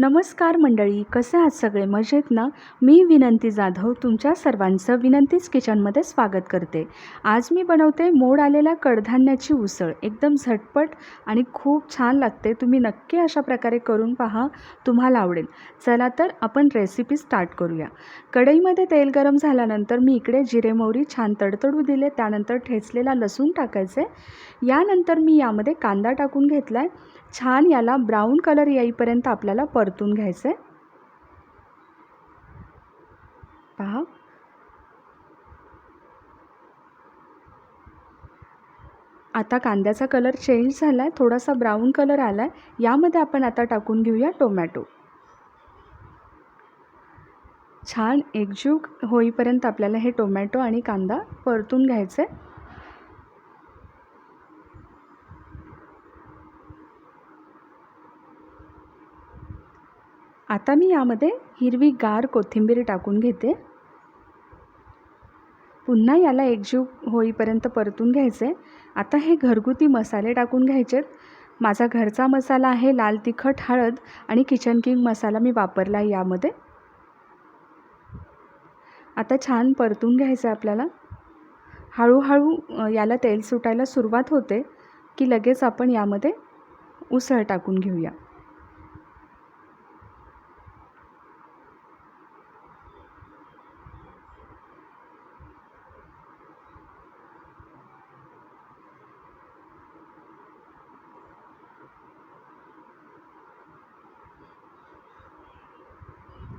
नमस्कार मंडळी कसे आहात सगळे? मजेत ना? मी विनंती जाधव तुमच्या सर्वांचं विनंतीच किचनमध्ये स्वागत करते. आज मी बनवते मोड आलेल्या कडधान्याची उसळ. एकदम झटपट आणि खूप छान लागते. तुम्ही नक्की अशा प्रकारे करून पहा. तुम्हाला आवडेल. चला तर आपण रेसिपी स्टार्ट करूया. कढईमध्ये तेल गरम झाल्यानंतर मी इकडे जिरे मोहरी छान तडतडू दिले. त्यानंतर ठेचलेला लसूण टाकायचे. यानंतर मी यामध्ये कांदा टाकून घेतला आहे छान याला ब्राऊन कलर येईपर्यंत आपल्याला परतून घ्यायचं आहे पहा. आता कांद्याचा कलर चेंज झाला आहे थोडासा ब्राऊन कलर आला आहे यामध्ये आपण आता टाकून घेऊया टोमॅटो छान एकजीव होईपर्यंत आपल्याला हे टोमॅटो आणि कांदा परतून घ्यायचं आहे आता मी यामध्ये हिरवी गार कोथिंबीर टाकून घेते. पुन्हा याला एकजीव होईपर्यंत परतून घ्यायचे. आता हे घरगुती मसाले टाकून घ्यायचेत. माझा घरचा मसाला आहे लाल तिखट हळद आणि किचन किंग मसाला मी वापरला आहे यामध्ये. आता छान परतून घ्यायचं आहे आपल्याला. हळूहळू याला तेल सुटायला सुरुवात होते की लगेच आपण यामध्ये उसळ टाकून घेऊया.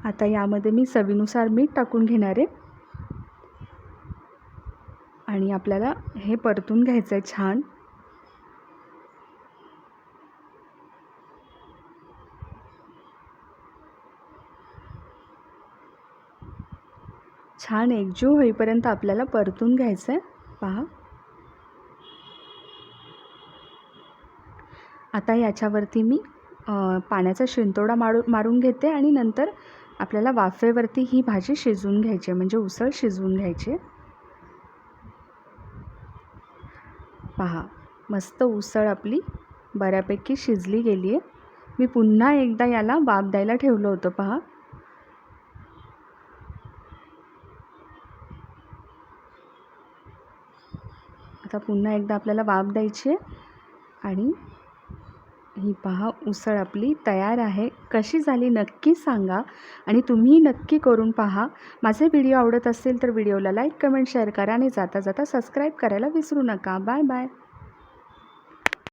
आता यामध्ये मी चवीनुसार मीठ टाकून घेणार आहे. आणि आपल्याला हे परतून घ्यायचं आहे छान. छान एकजीव होईपर्यंत आपल्याला परतून घ्यायचं आहे पहा. आता याच्यावरती मी पाण्याचा शिंतोडा मारू मारून घेते आणि नंतर आपल्याला वाफेवरती ही भाजी शिजवून घ्यायची आहे म्हणजे उसळ शिजवून घ्यायची पहा मस्त उसळ आपली बऱ्यापैकी शिजली गेली आहे. मी पुन्हा एकदा याला वाफ द्यायला ठेवलं होतं पहा. आता पुन्हा एकदा आपल्याला वाफ द्यायची आहे आणि ही पहा उसळ आपली तयार आहे. कशी झाली नक्की सांगा आणि तुम्ही नक्की करून पहा. माझे व्हिडिओ आवडत असतील तर व्हिडिओला लाईक कमेंट शेअर करा आणि जाता जाता सबस्क्राईब करायला विसरू नका. Bye bye.